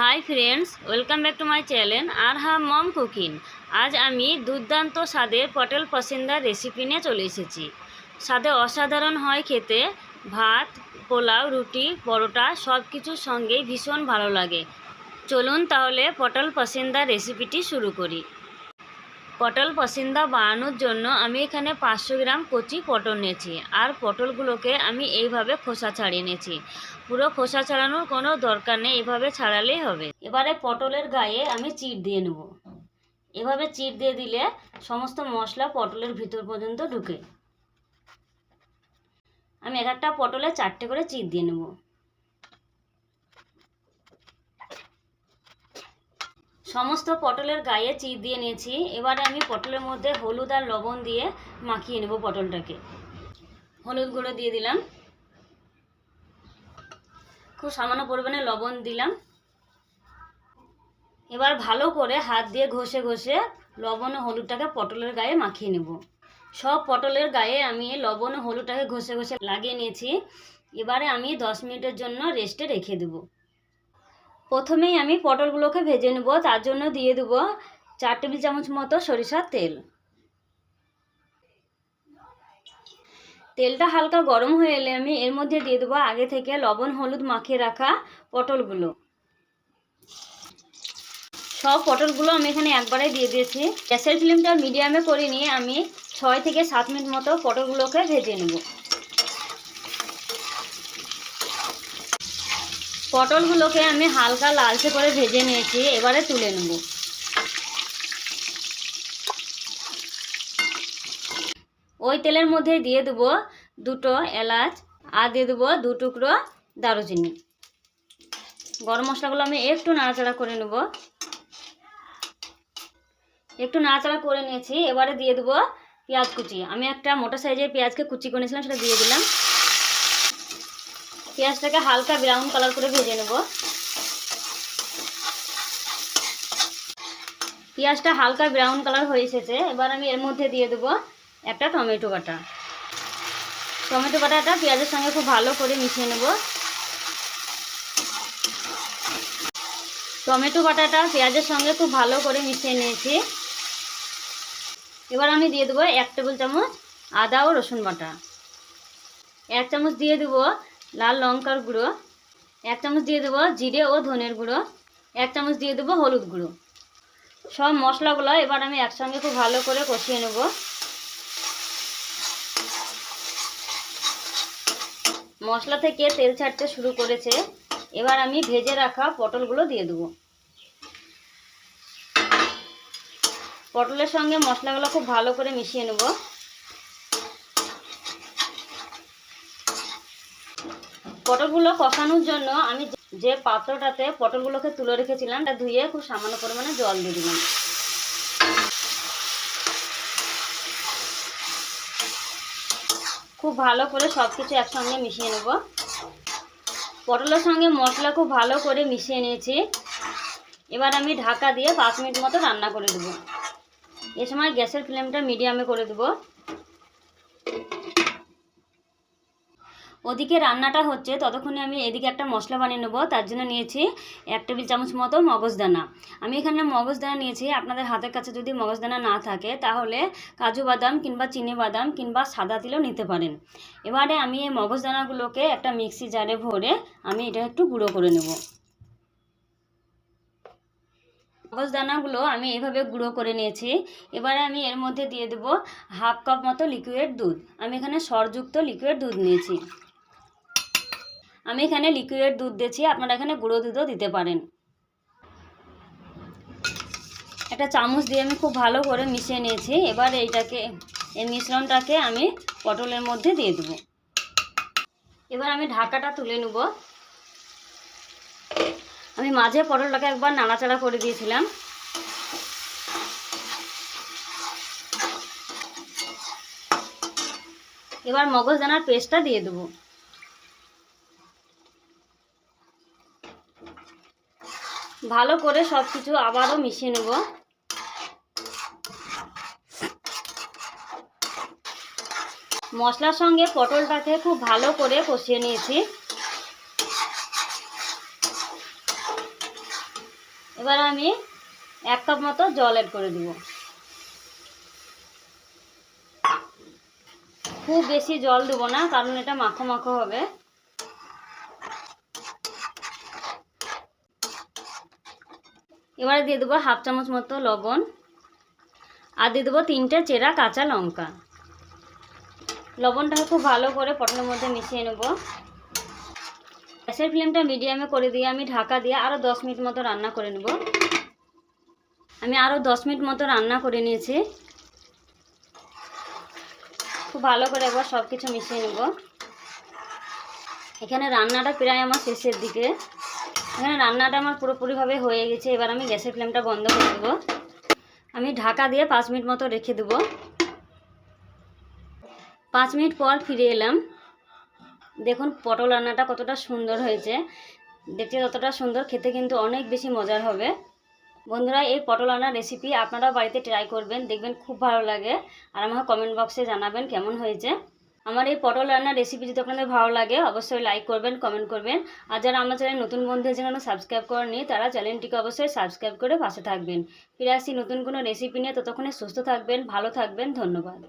Hi friends welcome back to my channel আর হা মম cooking আজ আমি দুর্দান্ত স্বাদের পটল পসিন্দার রেসিপি নিয়ে চলে এসেছি। স্বাদে অসাধারণ হয় খেতে, ভাত, পোলাও, রুটি, পরোটা সব কিছুর সঙ্গেই ভীষণ ভালো লাগে। চলুন তাহলে পটল পসিন্দার রেসিপিটি শুরু করি। পটল পসিন্দা বানানোর জন্য আমি এখানে পাঁচশো গ্রাম কচি পটল নিয়েছি। আর পটলগুলোকে আমি এইভাবে খোসা ছাড়িয়ে নিয়েছি। পুরো খোসা ছাড়ানোর কোনো দরকার নেই, এভাবে ছাড়ালেই হবে। এবারে পটলের গায়ে আমি চিট দিয়ে নেব। এভাবে চিট দিয়ে দিলে সমস্ত মশলা পটলের ভিতর পর্যন্ত ঢুকে। আমি এক একটা পটলে চারটে করে চিট দিয়ে নেব। সমস্ত পটলের গায়ে চিট দিয়ে নিয়েছি। এবারে আমি পটলের মধ্যে হলুদ আর লবণ দিয়ে মাখিয়ে নেব পটলটাকে। হলুদ গুঁড়ো দিয়ে দিলাম। খুব সামান্য পরিমাণে লবণ দিলাম। এবার ভালো করে হাত দিয়ে ঘষে ঘষে লবণ ও হলুদটাকে পটলের গায়ে মাখিয়ে নেব। সব পটলের গায়ে আমি লবণ ও হলুদটাকে ঘষে ঘষে লাগিয়ে নিয়েছি। এবারে আমি দশ মিনিটের জন্য রেস্টে রেখে দেবো। প্রথমেই আমি পটলগুলোকে ভেজে নেব, তার জন্য দিয়ে দেবো চার টেবিল চামচ মতো সরিষার তেল। তেলটা হালকা গরম হয়ে এলে আমি এর মধ্যে দিয়ে দেবো আগে থেকে লবণ, হলুদ মাখিয়ে রাখা পটলগুলো। সব পটলগুলো আমি এখানে একবারে দিয়ে দিয়েছি। গ্যাসের ফ্লেমটা মিডিয়ামে করে নিয়ে আমি ছয় থেকে সাত মিনিট মতো পটলগুলোকে ভেজে নেব। পটলগুলোকে আমি হালকা লালচে করে ভেজে নিয়েছি, এবারে তুলে নেব। ওই তেলের মধ্যে দিয়ে দেবো দুটো এলাচ আর দিয়ে দেবো দু টুকরো দারুচিনি। গরম মশলাগুলো আমি একটু নাড়াচাড়া করে নেব। একটু নাড়াচাড়া করে নিয়েছি, এবারে দিয়ে দেবো পেঁয়াজ কুচি। আমি একটা মোটা সাইজের পেঁয়াজকে কুচি করেছিলাম, সেটা দিয়ে দিলাম। পেঁয়াজটাকে হালকা ব্রাউন কালার করে ভেজে নেব। পেঁয়াজটা হালকা ব্রাউন কালার হয়ে এসেছে। এবার আমি এর মধ্যে দিয়ে দেবো একটা টমেটো বাটা। টমেটো বাটাটা পেঁয়াজের সঙ্গে খুব ভালো করে মিশিয়ে নেব। টমেটো বাটাটা পেঁয়াজের সঙ্গে খুব ভালো করে মিশিয়ে নিয়েছি। এবার আমি দিয়ে দেবো এক টেবিল চামচ আদা ও রসুন বাটা। এক চামচ দিয়ে দেবো লাল লঙ্কার গুঁড়ো, এক চামচ দিয়ে দেবো জিরে ও ধনের গুঁড়ো, এক চামচ দিয়ে দেবো হলুদ গুঁড়ো। সব মশলাগুলো এবার আমি একসঙ্গে খুব ভালো করে কষিয়ে নেব। মশলা থেকে তেল ছাড়তে শুরু করেছে, এবার আমি ভেজে রাখা পটলগুলো দিয়ে দেবো। পটলের সঙ্গে মশলাগুলো খুব ভালো করে মিশিয়ে নেব। পটলগুলো কষানোর জন্য আমি যে পাত্রটাতে পটলগুলোকে তুলে রেখেছিলাম, তা ধুয়ে খুব সামান্য পরিমাণে জল দিয়ে দিলাম। খুব ভালো করে সব কিছু একসঙ্গে মিশিয়ে নেব। পটলের সঙ্গে মশলা খুব ভালো করে মিশিয়ে নিয়েছি। এবার আমি ঢাকা দিয়ে পাঁচ মিনিট মতো রান্না করে দেবো এ সময় গ্যাসের ফ্লেমটা মিডিয়ামে করে দেবো। ওদিকে রান্নাটা হচ্ছে, ততক্ষণে আমি এদিকে একটা মশলা বানিয়ে নেব, তার জন্য নিয়েছি এক টেবিল চামচ মতো মগজদানা আমি এখানে মগজদানা নিয়েছি, আপনাদের হাতের কাছে যদি মগজদানা না থাকে, তাহলে কাজু বাদাম কিংবা চিনি বাদাম কিংবা সাদা তিলও নিতে পারেন। এবারে আমি এই মগজদানাগুলোকে একটা মিক্সি জারে ভরে আমি এটা একটু গুঁড়ো করে নেব। মগজদানাগুলো আমি এভাবে গুঁড়ো করে নিয়েছি। এবারে আমি এর মধ্যে দিয়ে দেবো হাফ কাপ মতো লিকুইড দুধ। আমি এখানে সরযুক্ত লিকুইড দুধ নিয়েছি। আমি এখানে লিকুইড দুধ দিয়েছি, আপনারা এখানে গুঁড়ো দুধও দিতে পারেন। একটা চামচ দিয়ে আমি খুব ভালো করে মিশিয়ে নিয়েছি, এবার এইটাকে, এই মিশ্রণটাকে আমি পটলের মধ্যে দিয়ে দেবো। এবার আমি ঢাকাটা তুলে নেব। আমি মাঝে পটলটাকে একবার নাড়াচাড়া করে দিয়েছিলাম। এবার মগজদানার পেস্টটা দিয়ে দেবো। ভালো করে সব কিছু আবারও মিশিয়ে নেব। মশলার সঙ্গে পটলটাকে খুব ভালো করে কষিয়ে নিয়েছি। এবার আমি এক কাপ মতো জল অ্যাড করে দিব। খুব বেশি জল দেবো না, কারণ এটা মাখো মাখো হবে। এবারে দিয়ে দেবো হাফ চামচ মতো লবণ। আর দিয়ে দেবো তিনটে চেরা কাঁচা লঙ্কা। লবণটাকে খুব ভালো করে পটলের মধ্যে মিশিয়ে নেব। গ্যাসের ফ্লেমটা মিডিয়ামে করে দিয়ে আমি ঢাকা দিয়ে আরও দশ মিনিট মতো রান্না করে নেব। আমি আরও দশ মিনিট মতো রান্না করে নিয়েছি। খুব ভালো করে একবার সব কিছু মিশিয়ে নেব। এখানে রান্নাটা প্রায় আমার শেষের দিকে। এখানে রান্নাটা আমার পুরোপুরিভাবে হয়ে গেছে। এবার আমি গ্যাসের ফ্লেমটা বন্ধ করে দেবো। আমি ঢাকা দিয়ে পাঁচ মিনিট মতো রেখে দেবো। পাঁচ মিনিট পর ফিরে এলাম। দেখুন, পটল রান্নাটা কতটা সুন্দর হয়েছে। দেখতে ততটা সুন্দর, খেতে কিন্তু অনেক বেশি মজার হবে। বন্ধুরা, এই পটল রান্নার রেসিপি আপনারাও বাড়িতে ট্রাই করবেন, দেখবেন খুব ভালো লাগে। আর আমাকে কমেন্ট বক্সে জানাবেন কেমন হয়েছে। আমার এই পটল রান্নার রেসিপি যদি আপনাদের ভালো লাগে, অবশ্যই লাইক করবেন কমেন্ট করবেন। আর যারা আমার চ্যানেল নতুন বন্ধু যেন সাবস্ক্রাইব করেনি তারা চ্যানেলটিকে অবশ্যই সাবস্ক্রাইব করে পাশে থাকবেন। ফিরে আসি নতুন কোনো রেসিপি নিয়ে, ততক্ষণে সুস্থ থাকবেন, ভালো থাকবেন, ধন্যবাদ।